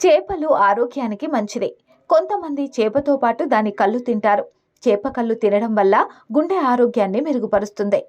చేపలు ఆరోగ్యానికి మంచిదే. కొంతమంది చేపతో పాటు దాని కళ్ళు తింటారు. చేప కళ్ళు తినడం వల్ల గుండె ఆరోగ్యాన్ని మెరుగుపరుస్తుంది.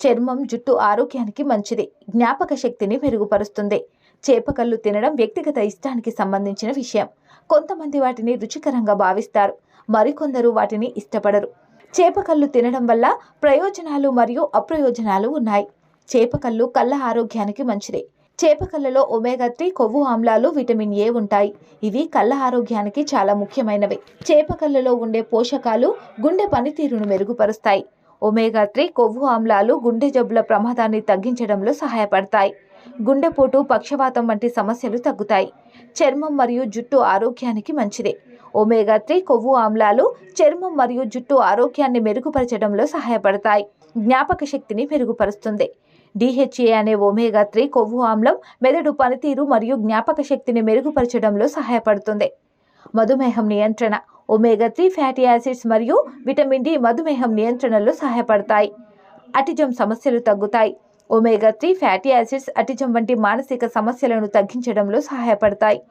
చర్మం జుట్టు ఆరోగ్యానికి మంచిది. జ్ఞాపక శక్తిని మెరుగుపరుస్తుంది. చేపకళ్ళు తినడం వ్యక్తిగత ఇష్టానికి సంబంధించిన విషయం. కొంతమంది వాటిని రుచికరంగా భావిస్తారు. మరికొందరు వాటిని ఇష్టపడరు. చేపకళ్ళు తినడం వల్ల ప్రయోజనాలు మరియు అప్రయోజనాలు ఉన్నాయి. చేపకళ్ళు కళ్ళ ఆరోగ్యానికి మంచిది. చేప కళ్ళలో ఒమేగా త్రీ కొవ్వు ఆమ్లాలు విటమిన్ ఏ ఉంటాయి. ఇవి కళ్ళ ఆరోగ్యానికి చాలా ముఖ్యమైనవి. చేప కళ్ళలో ఉండే పోషకాలు గుండె పనితీరును మెరుగుపరుస్తాయి. ఒమేగా త్రీ కొవ్వు ఆమ్లాలు గుండె జబ్బుల ప్రమాదాన్ని తగ్గించడంలో సహాయపడతాయి. గుండెపోటు పక్షవాతం వంటి సమస్యలు తగ్గుతాయి. చర్మం మరియు జుట్టు ఆరోగ్యానికి మంచిది. ఒమేగా త్రీ కొవ్వు ఆమ్లాలు చర్మం మరియు జుట్టు ఆరోగ్యాన్ని మెరుగుపరచడంలో సహాయపడతాయి. జ్ఞాపక శక్తిని మెరుగుపరుస్తుంది. డిహెచ్ఏ అనే ఒమేగా త్రీ కొవ్వు ఆమ్లం మెదడు పనితీరు మరియు జ్ఞాపక శక్తిని మెరుగుపరచడంలో సహాయపడుతుంది. మధుమేహం నియంత్రణ. ఒమేగా త్రీ ఫ్యాటీ యాసిడ్స్ మరియు విటమిన్ డి మధుమేహం నియంత్రణలో సహాయపడతాయి. అటిజం సమస్యలు తగ్గుతాయి. Omega three fatty acids autism వంటి మానసిక సమస్యలను తగ్గించడంలో సహాయపడతాయి.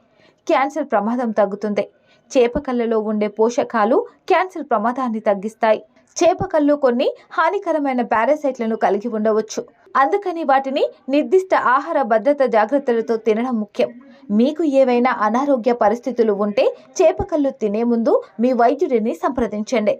క్యాన్సర్ ప్రమాదం తగ్గుతుంది. చేపకళ్ళలో ఉండే పోషకాలు క్యాన్సర్ ప్రమాదాన్ని తగ్గిస్తాయి. చేపకళ్ళు కొన్ని హానికరమైన పారాసైట్లను కలిగి ఉండవచ్చు. అందుకని వాటిని నిర్దిష్ట ఆహార భద్రత జాగ్రత్తలతో తినడం ముఖ్యం. మీకు ఏవైనా అనారోగ్య పరిస్థితులు ఉంటే చేపకళ్ళు తినే ముందు మీ వైద్యుడిని సంప్రదించండి.